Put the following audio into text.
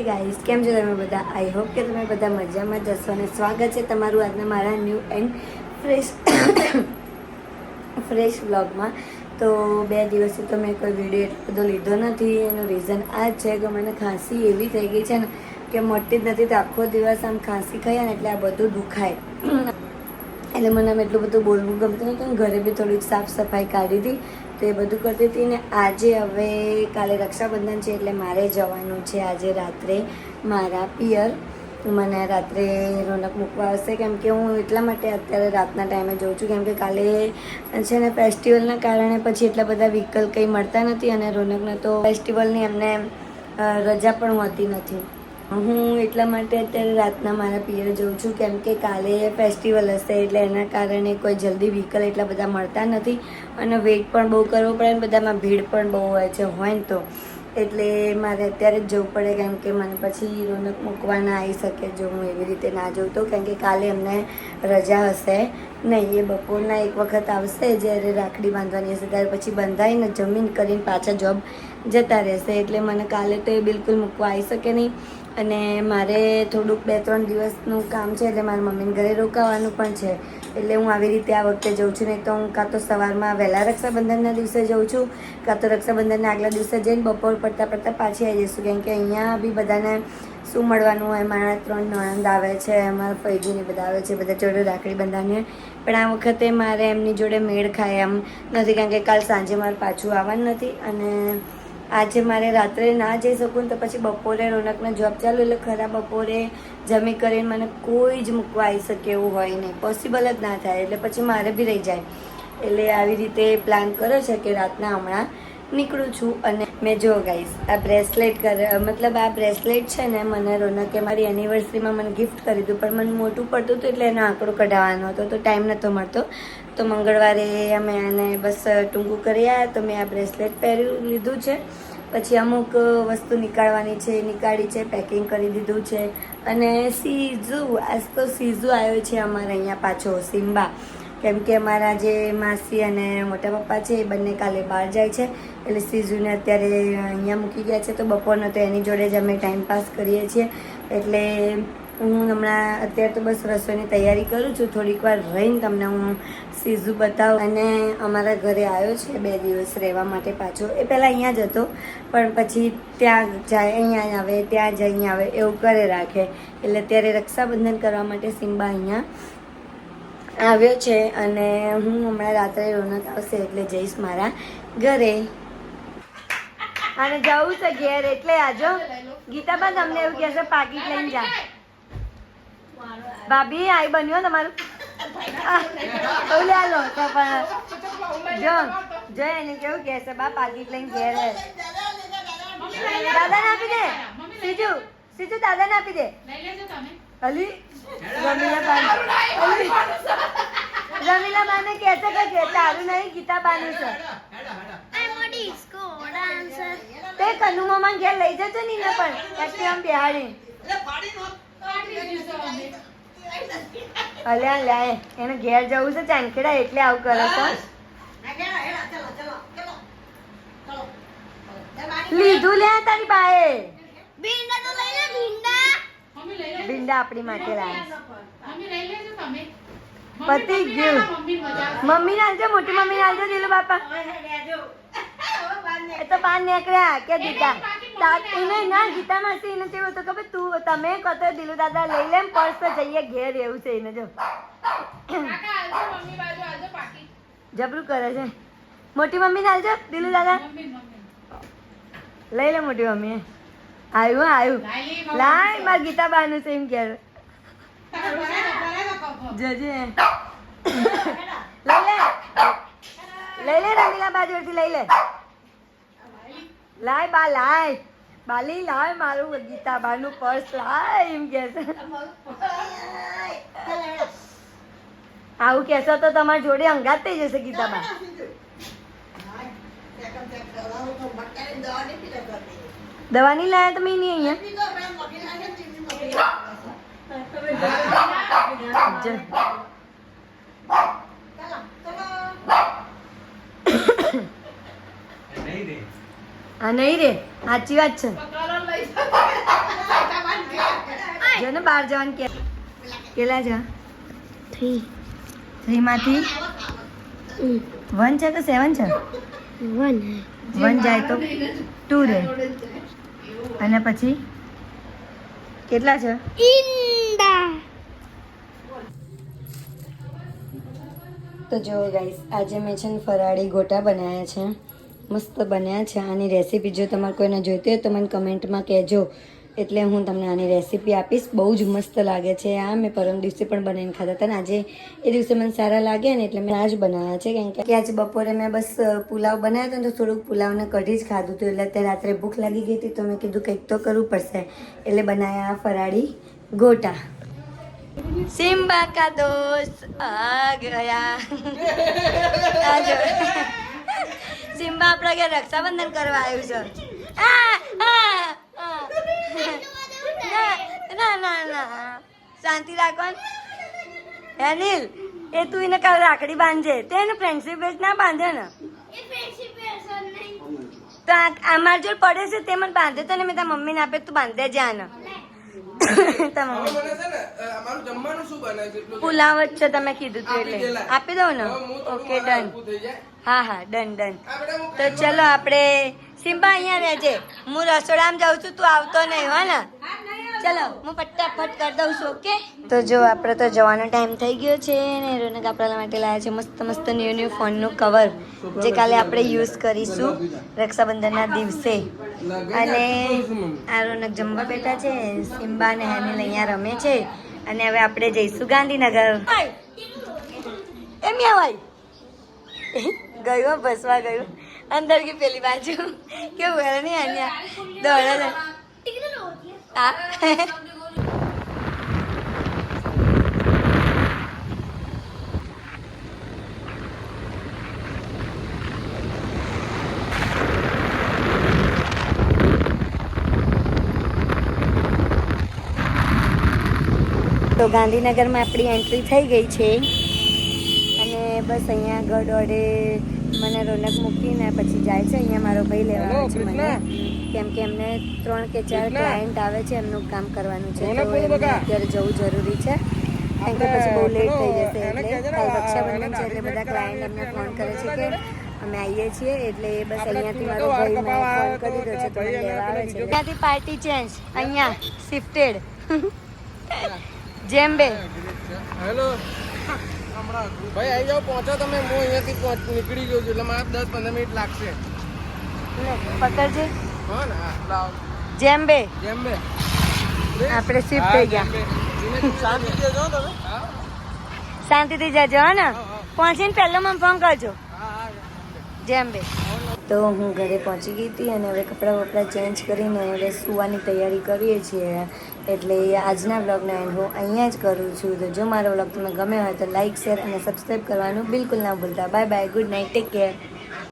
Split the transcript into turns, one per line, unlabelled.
Guys કેમ છો તમે બધા? આઈ હોપ કે તમે બધા મજામાં જશો અને સ્વાગત છે તમારું આજના મારા ન્યૂ એન્ડ ફ્રેશ ફ્રેશ વ્લોગમાં તો બે દિવસથી તો મેં કોઈ વીડિયો એટલો બધો લીધો નથી એનું રીઝન આ જ છે કે મને ખાંસી એવી થઈ ગઈ છે ને કે મળતી જ નથી તો આખો દિવસ આમ ખાંસી ખાઈએ ને એટલે આ બધું દુખાય. એટલે મને આમ એટલું બધું બોલવું ગમતું નહોતું ઘરે બી થોડીક સાફ સફાઈ કાઢી હતી. તો બધું કરતી હતી ને આજે હવે કાલે રક્ષાબંધન છે એટલે મારે જવાનું છે આજે રાત્રે મારા પિયર. મને રાત્રે રોનક મૂકવા આવશે. કેમ કે હું એટલા માટે અત્યારે રાતના ટાઈમે જોઉં છું. કેમ કે કાલે છે ને ફેસ્ટિવલના કારણે પછી એટલા બધા વ્હીકલ કંઈ મળતા નથી અને રોનકને તો ફેસ્ટિવલની એમને રજા પણ હોતી નથી. હું એટલા માટે અત્યારે રાતના મારા પિયર જઉં છું, કેમ કે કાલે ફેસ્ટિવલ હશે એટલે એના કારણે કોઈ જલ્દી વ્હીકલ એટલા બધા મળતા નથી અને વેઇટ પણ બહુ કરવો પડે અને બધામાં ભીડ પણ બહુ હોય છે, હોય ને તો. એટલે મારે અત્યારે જ જવું પડે, કેમ કે મને પછી રોનક મૂકવા ના આવી શકે જો હું એવી રીતે ના જઉં તો, કેમ કે કાલે એમને રજા હશે. નહીં, એ બપોરના એક વખત આવશે, જ્યારે રાખડી બાંધવાની હશે, ત્યારે પછી બંધાઈને જમીન કરીને પાછા જોબ જતા રહેશે. એટલે મને કાલે તો એ બિલકુલ મૂકવા આવી શકે નહીં. અને મારે થોડુંક બે, ત્રણ દિવસનું કામ છે એટલે મારા મમ્મીને ઘરે રોકાવાનું પણ છે. એટલે હું આવી રીતે આ વખતે જઉં છું. નહીં તો હું કાં તો સવારમાં વહેલા રક્ષાબંધનના દિવસે જઉં છું, કાં તો રક્ષાબંધનના આગલા દિવસે જઈને બપોર પડતા પડતા પાછી આવી જઈશું. કેમ કે અહીંયા બી બધાને શું મળવાનું હોય? મારા ત્રણ નણંદ આવે છે, અમારા ફૈજીને બધા આવે છે, બધા જોડે રાખડી બંધાવીને પણ આ વખતે મારે એમની જોડે મેળ ખાય એમ નથી. કારણ કે કાલ સાંજે મારે પાછું આવવાનું નથી અને આજે મારે રાત્રે ના જઈ શકું તો પછી બપોરે રોનકના જોબ ચાલુ એટલે ખરા બપોરે જમી કરીને મને કોઈ જ મૂકવા આવી શકે એવું હોય નહીં. પોસિબલ જ ના થાય એટલે પછી મારે બી રહી જાય. એટલે આવી રીતે પ્લાન કર્યો છે કે રાતના હમણાં નીકળું છું અને મેં જો ગાઈસ આ બ્રેસલેટ કરે, મતલબ આ બ્રેસલેટ છે ને, મને રોનકે મારી એનિવર્સરીમાં મને ગિફ્ટ કરી દીધું, પણ મને મોટું પડતું હતું એટલે એનો આંકડો કઢાવવાનો હતો, તો ટાઈમ નહોતો મળતો. તો મંગળવારે અમે એને બસ ટૂંકું કરી આવ્યા તો મેં આ બ્રેસલેટ પહેર્યું, લીધું છે. પછી અમુક વસ્તુ નીકાળવાની છે, નીકાળી છે પેકિંગ કરી દીધું છે. અને સીઝુ, આજ તો સીઝુ આવ્યો છે અમારે અહીંયા પાછો, સિમ્બા. કેમ કે અમારા જે માસી અને મોટા પપ્પા છે, એ બંને કાલે બહાર જાય છે. એટલે સીઝુને અત્યારે અહીંયા મૂકી ગયા છે, તો બપોરનો તો એની જોડે જ અમે ટાઈમ પાસ કરીએ છીએ. એટલે હું હમણાં અત્યારે તો બસ રસોઈની તૈયારી કરું છું. થોડીક વાર રહીને તમને હું સીઝુ બતાવું. અને અમારા ઘરે આવ્યો છે બે દિવસ રહેવા માટે પાછો. એ પહેલાં અહીંયા જ હતો, પણ પછી ત્યાં જાય, અહીંયા આવે, ત્યાં જાય અહીંયા આવે, એવું કરે રાખે. એટલે અત્યારે રક્ષાબંધન કરવા માટે સિમ્બા અહીંયા આવ્યો છે અને હું હમણાં રાત્રે રોનક આવશે એટલે જઈશ મારા ઘરે. અને જવું છે ઘેર એટલે આજો. ગીતાબા તમને એવું કહેશે, પાકીટ લઈને જા. ભાભી આઈ બન્યો તમારું? ઓલે આલો તો પણ. જો જો કેવું કહેશે, બા, પાકીટ લઈને ઘેર. દાદાને આપી દે. સીજુ સીજુ દાદાને આપી દે. અલી રમીલા બાને કહેશે કે કે તારું નહીં ગીતા બાનું છે તે કનુ મામા ઘેર લઈ જજો ની ને પણ એક્ટિવા બિહાડી. અલ્યા લે એને ઘેર જવું છે ચાંખેડા એટલે આવું કરે છે. લીધું લે તારી બાએ. ભીંડા આપણી માટે લાયા પતી ગયું. મમ્મી ને આલજો મોટી મમ્મી ને આલજો દિલુ બાપા. એ તો પાન નીકળ્યા કે દીતા એને ના ગીતા માસી એને હતું તું તમે કહો દિલુ દાદા લઈ લે પર્સ તો જઈએ ઘેર એવું છે એને જો. જબરું કરે છે. મોટી મમ્મી ને આલજો દિલુ દાદા. લઈ લે મોટી મમ્મી આવ્યું આવ્યું લાય માર ગીતા બાનું છે એમ કે જજે લઈ લે લઈ લે રમીલા બાજુથી લઈ લે લાય બા લાય બાલી લાય મારું ગીતા બાનું પર્સ લાય એમ કે છે આવું કહેશો તો તમારી જોડે અંગાત થઈ જશે ગીતા બા દવા નહીં લાયા તમે નહીં અહીંયા જ. આ નહીં રે સાચી વાત છે ને બહાર જવાનું કે કેટલા છે
થ્રી
થ્રીમાંથી વન છે કે સેવન છે
વન
વન જાય તો ટુ રહે અને પછી? કેટલા છે?
ઈંડા.
તો જો ગાઈસ આજે મેં છે ને ફરાળી ગોટા બનાવ્યા છે. મસ્ત બન્યા છે. આની રેસીપી જો તમારે કોઈને જોઈતી હોય તો મને કમેન્ટમાં કહેજો. એટલે હું તમને આની રેસીપી આપીશ. બહુ જ મસ્ત લાગે છે. આ મેં પરમ દિવસે પણ બનાવીને ખાધા હતા ને. આજે એ દિવસે મને સારા લાગ્યા ને એટલે મેં આજ બનાવ્યા છે. કેમ કે આજે બપોરે મેં બસ પુલાવ બનાવ્યો હતો ને તો થોડુંક પુલાવને કઢી જ ખાધું હતું. એટલે અત્યારે રાત્રે ભૂખ લાગી ગઈ હતી તો મેં કીધું કંઈક તો કરવું પડશે. એટલે બનાવ્યા ફરાળી ગોટા. સિમ્બા કા દોસ્ત આ ગયા. આ સિમ્બા આપણા ઘેર રક્ષાબંધન કરવા આવ્યું છે. આ, આ, આ. ના, ના ના ના. શાંતિ રાખો ને. હે નીલ એ તું એને કાલ રાખડી બાંધજે. તે એને ફ્રેન્ડશીપ બેચ ના બાંધે ને. તો આ અમાર જોડે પડે છે તે મને બાંધે તો ને મેં તારા મમ્મીને આપે તું બાંધે જ ને તારા મમ્મી.
છે ને અ, અમારું જમવાનું શું બને છે એટલું
પુલાવ જ છે તમે કીધું તું એટલે. આપી દઉં ને? Okay done. હા હા ડન ડન તો ચલો આપણે સિમ્બા અહીંયા રહેજે. હું રસોડામાં જાઉં છું તું આવતો નહીં હો ને? ચલો હું ફટાફટ કરી દઉં છું ઓકે? તો જો આપણે તો જવાનો ટાઈમ થઈ ગયો છે ને રોનક આપણા માટે લાવ્યા છે મસ્ત મસ્ત ન્યૂ ન્યૂ ફોનનું કવર જે કાલે આપણે યુઝ કરીશું રક્ષાબંધનના દિવસે. અને આ રોનક જમવા બેઠા છે સિમ્બા અને હેનિલ અહીંયા રમે છે. અને હવે આપણે જઈશું ગાંધીનગર. એમ ભાઈ ગયું બસવા ગયું. અંદર की પેલી બાજુ. કેવું હેર નહીં અહીંયા? દોડે હા? તો ગાંધીનગરમાં આપણી એન્ટ્રી થઈ ગઈ છે. અને બસ અહીંયા આગળ દોડે મને રોનક મૂકીને પછી જાય છે અહીંયા મારો ભાઈ લેવા છે મને. કેમ કે એમને ત્રણ કે ચાર ક્લાયન્ટ આવે છે એમનું કામ કરવાનું છે. તો અત્યારે જવું જરૂરી છે. કેમ કે પછી બહુ લેટ થઈ જશે એટલે કાલ રક્ષાબંધન છે એટલે બધા ક્લાયન્ટ એમને ફોન કરે છે કે અમે આવીએ છીએ એટલે એ બસ અહીંયાથી મારો ભાઈ મને ફોન કરી દીધો છે તો લેવા આવે છે. ત્યાંથી પાર્ટી ચેન્જ અહીંયા શિફ્ટેડ જેમ બે.
હેલો ભાઈ આવી જાઓ પહોંચો તમે. હું અહીંયાથી પહોંચ- નીકળી ગયો છું. એટલે મારે દસ પંદર મિનિટ લાગશે.
પકડજે
હો ને હા,
જેમ બે.
જેમ બે.
આપણે શિફ્ટ થઈ ગયા.
શાંતિથી જજો તમે. હા.
શાંતિથી જજો હા ને. પહોંચીને પહેલો મને ફોન કરજો. જેમ બે. તો હું ઘરે પહોંચી ગઈ હતી અને હવે કપડાં વપડાં ચેન્જ કરીને હવે સુવાની તૈયારી કરીએ છીએ. એટલે આજના બ્લોગનો એન્ડ હું અહીંયા જ કરું છું. તો જો મારો બ્લોગ તમને ગમે હોય તો લાઇક શેર અને સબસ્ક્રાઈબ કરવાનું બિલકુલ ના ભૂલતા. Bye bye good night take care